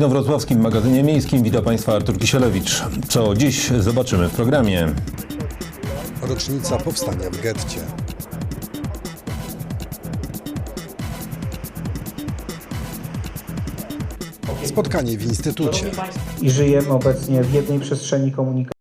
inowrocławskim magazynie miejskim witam Państwa Artur Kisielewicz. Co dziś zobaczymy w programie? Rocznica powstania w getcie. Spotkanie w Instytucie. i żyjemy obecnie w jednej przestrzeni komunikacji.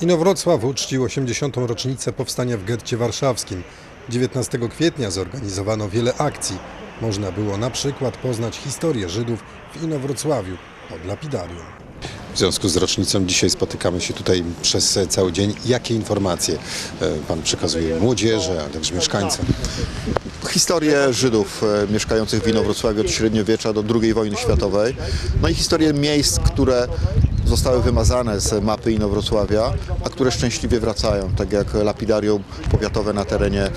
Inowrocław uczcił 80. rocznicę powstania w getcie warszawskim. 19 kwietnia zorganizowano wiele akcji. Można było na przykład poznać historię Żydów w Inowrocławiu pod lapidarium. W związku z rocznicą dzisiaj spotykamy się tutaj przez cały dzień. Jakie informacje e, Pan przekazuje młodzieży, a także mieszkańcom? historię Żydów e, mieszkających w Inowrocławiu od średniowiecza do II wojny światowej, no i historię miejsc, które zostały wymazane z mapy Inowrocławia, a które szczęśliwie wracają, tak jak lapidarium powiatowe na terenie e,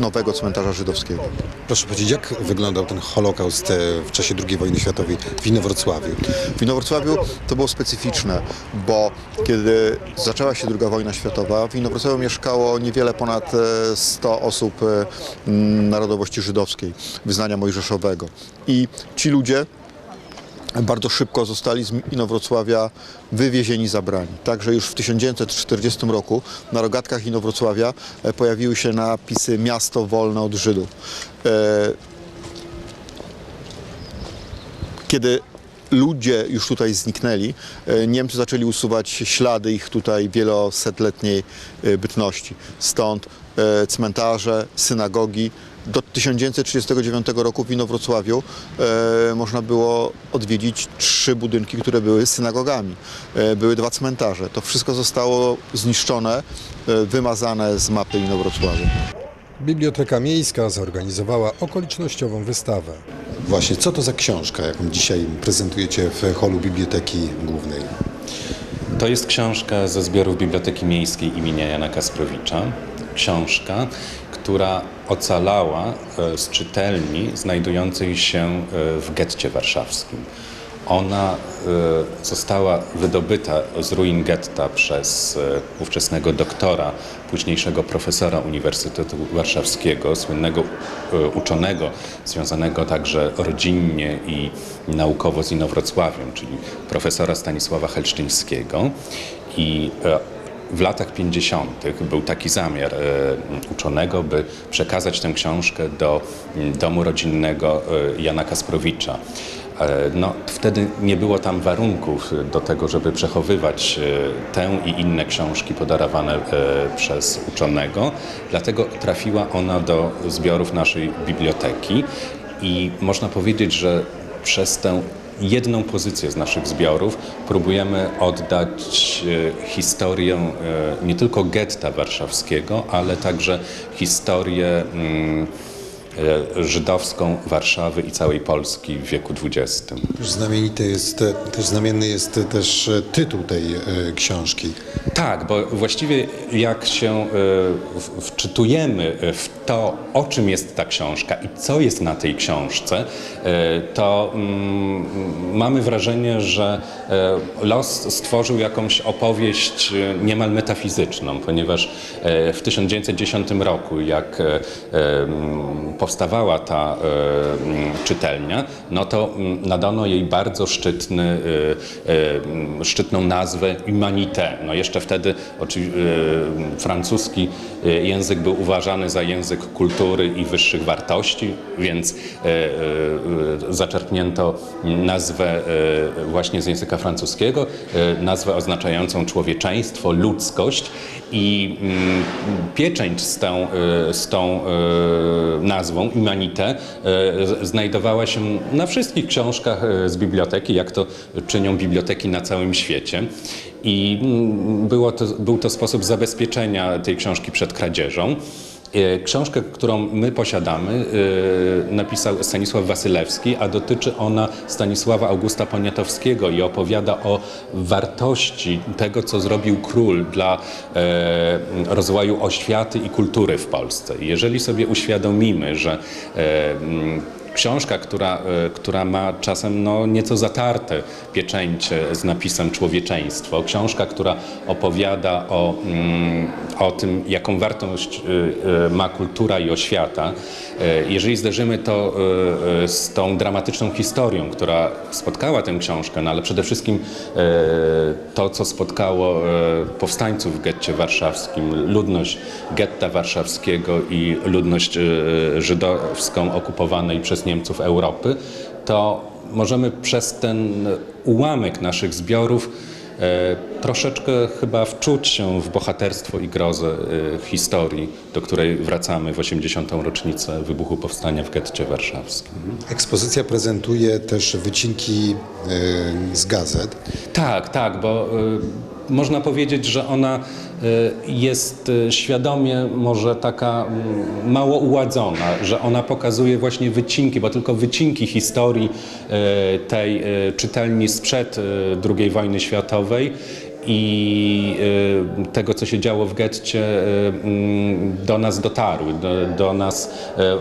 nowego cmentarza żydowskiego. Proszę powiedzieć, jak wyglądał ten Holokaust e, w czasie II wojny światowej w Inowrocławiu? W Inowrocławiu to było specyficzne, bo kiedy zaczęła się II wojna światowa, w Inowrocławiu mieszkało niewiele ponad e, 100 osób e, m, narodowości żydowskiej, wyznania mojżeszowego. I ci ludzie bardzo szybko zostali z Inowrocławia wywiezieni, zabrani. Także już w 1940 roku na rogatkach Inowrocławia e, pojawiły się napisy miasto wolne od Żydów. E, kiedy ludzie już tutaj zniknęli, e, Niemcy zaczęli usuwać ślady ich tutaj wielosetletniej bytności. Stąd cmentarze, synagogi. Do 1939 roku w Inowrocławiu e, można było odwiedzić trzy budynki, które były synagogami. E, były dwa cmentarze. To wszystko zostało zniszczone, e, wymazane z mapy Inowrocławia. Biblioteka Miejska zorganizowała okolicznościową wystawę. Właśnie, co to za książka, jaką dzisiaj prezentujecie w holu Biblioteki Głównej? To jest książka ze zbiorów Biblioteki Miejskiej imienia Jana Kasprowicza. Książka, która ocalała e, z czytelni znajdującej się e, w getcie warszawskim. Ona e, została wydobyta z ruin getta przez ówczesnego doktora, późniejszego profesora Uniwersytetu Warszawskiego, słynnego uczonego, związanego także rodzinnie i naukowo z Inowrocławiem, czyli profesora Stanisława Helsztyńskiego. I w latach 50. był taki zamiar e, uczonego, by przekazać tę książkę do mm, domu rodzinnego e, Jana Kasprowicza. E, No, wtedy nie było tam warunków do tego, żeby przechowywać tę i inne książki podarowane przez uczonego, dlatego trafiła ona do zbiorów naszej biblioteki i można powiedzieć, że przez tę jedną pozycję z naszych zbiorów próbujemy oddać e, historię e, nie tylko getta warszawskiego, ale także historię mm, e, żydowską Warszawy i całej Polski w wieku XX. Znamienity jest, też znamienny jest też tytuł tej książki. Tak, bo właściwie jak się wczytujemy w to, o czym jest ta książka i co jest na tej książce, e, to mm, mamy wrażenie, że e, los stworzył jakąś opowieść e, niemal metafizyczną, ponieważ w 1910 roku, jak powstawała ta e, m, czytelnia, no to mm, nadano jej bardzo szczytny, szczytną nazwę Humanité. No jeszcze wtedy francuski język był uważany za język kultury i wyższych wartości, więc e, e, zaczerpnięto nazwę e, właśnie z języka francuskiego, nazwę oznaczającą człowieczeństwo, ludzkość i mm, pieczęć z tą, z tą nazwą, Humanité, e, z- znajdowała się na wszystkich książkach z biblioteki, jak to czynią biblioteki na całym świecie. I mm, było to, był to sposób zabezpieczenia tej książki przed kradzieżą. E, Książkę, którą my posiadamy, e, napisał Stanisław Wasylewski, a dotyczy ona Stanisława Augusta Poniatowskiego i opowiada o wartości tego, co zrobił król dla e, rozwoju oświaty i kultury w Polsce. Jeżeli sobie uświadomimy, że książka, która, e, która ma czasem no, nieco zatarte pieczęcie z napisem człowieczeństwo. Książka, która opowiada o, mm, o tym, jaką wartość e, e, ma kultura i oświata. Jeżeli zderzymy to z tą dramatyczną historią, która spotkała tę książkę, no ale przede wszystkim to, co spotkało powstańców w getcie warszawskim, ludność getta warszawskiego i ludność żydowską okupowanej przez Niemców Europy, to możemy przez ten ułamek naszych zbiorów e, troszeczkę chyba wczuć się w bohaterstwo i grozę e, historii, do której wracamy w 80. rocznicę wybuchu powstania w getcie warszawskim. Ekspozycja prezentuje też wycinki e, z gazet. Tak, tak, bo można powiedzieć, że ona y, jest y, świadomie może taka mało uładzona, że ona pokazuje właśnie wycinki, bo tylko wycinki historii y, tej czytelni sprzed II wojny światowej i y, tego, co się działo w getcie, y, mm, do nas dotarły, do, do nas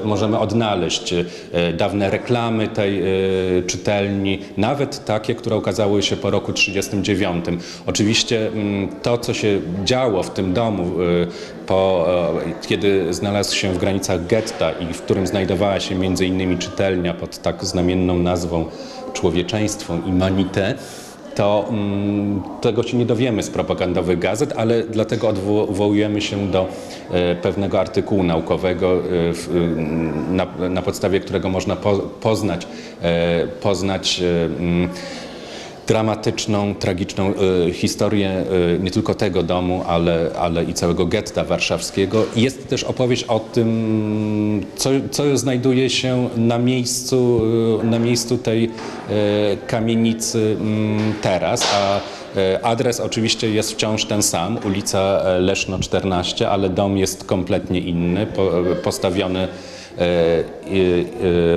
y, możemy odnaleźć dawne reklamy tej czytelni, nawet takie, które ukazały się po roku 1939. Oczywiście mm, to, co się działo w tym domu, po, kiedy znalazł się w granicach getta i w którym znajdowała się między innymi czytelnia pod tak znamienną nazwą Człowieczeństwo i Manite, to mm, tego się nie dowiemy z propagandowych gazet, ale dlatego odwołujemy się do e, pewnego artykułu naukowego, e, w, e, na, na podstawie którego można po, poznać, e, poznać e, mm, dramatyczną, tragiczną e, historię e, nie tylko tego domu, ale, ale i całego getta warszawskiego. Jest też opowieść o tym, co, co znajduje się na miejscu, e, na miejscu tej e, kamienicy mm, teraz, a adres oczywiście jest wciąż ten sam, ulica Leszno 14, ale dom jest kompletnie inny, po, postawiony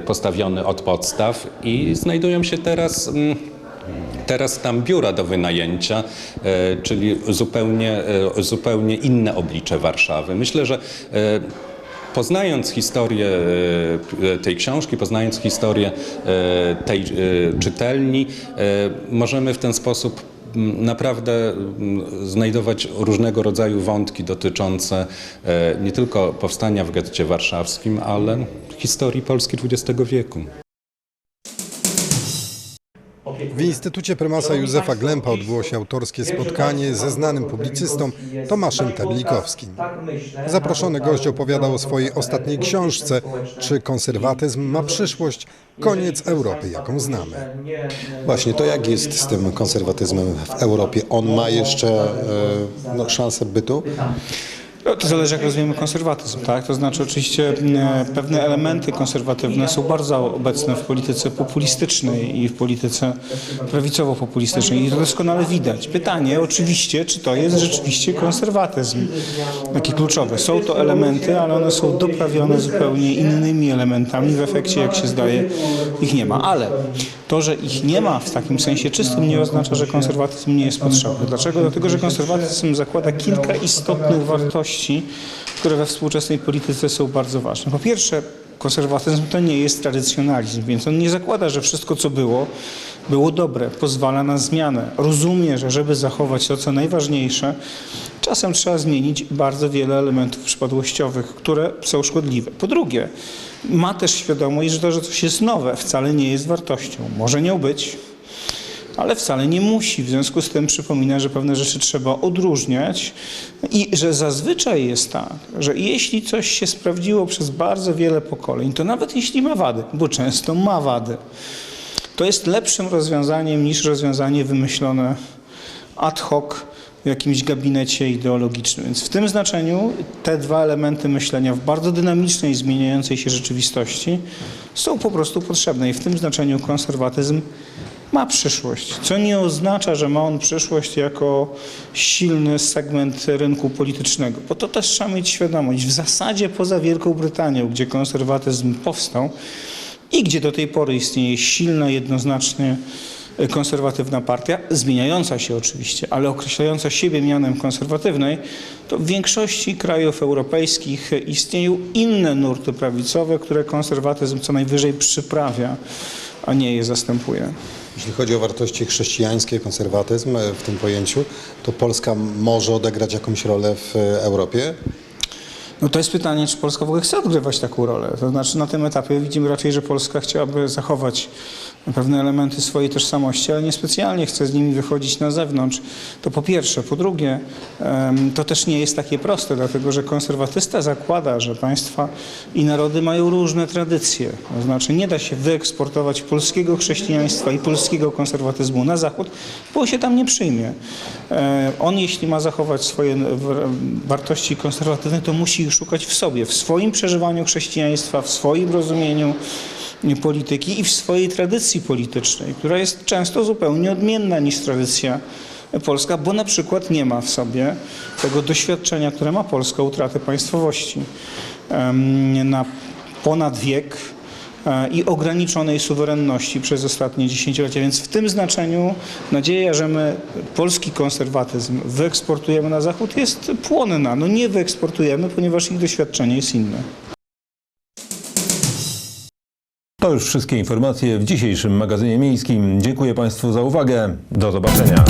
postawiony od podstaw i znajdują się teraz mm, Teraz tam biura do wynajęcia, e, czyli zupełnie, e, zupełnie inne oblicze Warszawy. Myślę, że e, poznając historię tej książki, poznając historię tej czytelni, możemy w ten sposób naprawdę znajdować różnego rodzaju wątki dotyczące nie tylko powstania w getcie warszawskim, ale historii Polski XX wieku. W Instytucie Prymasa Józefa Glempa odbyło się autorskie spotkanie ze znanym publicystą Tomaszem Terlikowskim. Zaproszony gość opowiadał o swojej ostatniej książce Czy konserwatyzm ma przyszłość? Koniec Europy, jaką znamy. Właśnie to jak jest z tym konserwatyzmem w Europie? On ma jeszcze e, no, szansę bytu? No, To zależy, jak rozumiemy konserwatyzm, tak? To znaczy, oczywiście e, pewne elementy konserwatywne są bardzo obecne w polityce populistycznej i w polityce prawicowo-populistycznej i to doskonale widać. Pytanie oczywiście, czy to jest rzeczywiście konserwatyzm taki kluczowy. Są to elementy, ale one są doprawione zupełnie innymi elementami. W efekcie, jak się zdaje, ich nie ma. Ale to, że ich nie ma w takim sensie czystym, nie oznacza, że konserwatyzm nie jest potrzebny. Dlaczego? Dlatego, że konserwatyzm zakłada kilka istotnych wartości, które we współczesnej polityce są bardzo ważne. Po pierwsze, konserwatyzm to nie jest tradycjonalizm, więc on nie zakłada, że wszystko, co było, było dobre, pozwala na zmianę. Rozumie, że żeby zachować to, co najważniejsze, czasem trzeba zmienić bardzo wiele elementów przypadłościowych, które są szkodliwe. Po drugie, ma też świadomość, że to, że coś jest nowe, wcale nie jest wartością. Może nią być, ale wcale nie musi. W związku z tym przypomina, że pewne rzeczy trzeba odróżniać i że zazwyczaj jest tak, że jeśli coś się sprawdziło przez bardzo wiele pokoleń, to nawet jeśli ma wady, bo często ma wady, to jest lepszym rozwiązaniem niż rozwiązanie wymyślone ad hoc w jakimś gabinecie ideologicznym. Więc w tym znaczeniu te dwa elementy myślenia w bardzo dynamicznej, zmieniającej się rzeczywistości są po prostu potrzebne i w tym znaczeniu konserwatyzm ma przyszłość, co nie oznacza, że ma on przyszłość jako silny segment rynku politycznego, bo to też trzeba mieć świadomość. W zasadzie poza Wielką Brytanią, gdzie konserwatyzm powstał i gdzie do tej pory istnieje silne, jednoznacznie konserwatywna partia, zmieniająca się oczywiście, ale określająca siebie mianem konserwatywnej, to w większości krajów europejskich istnieją inne nurty prawicowe, które konserwatyzm co najwyżej przyprawia, a nie je zastępuje. Jeśli chodzi o wartości chrześcijańskie, konserwatyzm e, w tym pojęciu, to Polska może odegrać jakąś rolę w e, Europie? No to jest pytanie, czy Polska w ogóle chce odgrywać taką rolę. To znaczy na tym etapie widzimy raczej, że Polska chciałaby zachować pewne elementy swojej tożsamości, ale niespecjalnie chce z nimi wychodzić na zewnątrz. To po pierwsze. Po drugie, to też nie jest takie proste, dlatego że konserwatysta zakłada, że państwa i narody mają różne tradycje. To znaczy nie da się wyeksportować polskiego chrześcijaństwa i polskiego konserwatyzmu na zachód, bo się tam nie przyjmie. E, On, jeśli ma zachować swoje wartości konserwatywne, to musi ich szukać w sobie, w swoim przeżywaniu chrześcijaństwa, w swoim rozumieniu polityki i w swojej tradycji politycznej, która jest często zupełnie odmienna niż tradycja polska, bo na przykład nie ma w sobie tego doświadczenia, które ma Polska, utraty państwowości na ponad wiek e, i ograniczonej suwerenności przez ostatnie dziesięciolecia. Więc w tym znaczeniu nadzieja, że my polski konserwatyzm wyeksportujemy na Zachód jest płonna. No nie wyeksportujemy, ponieważ ich doświadczenie jest inne. To już wszystkie informacje w dzisiejszym magazynie miejskim. Dziękuję Państwu za uwagę. Do zobaczenia.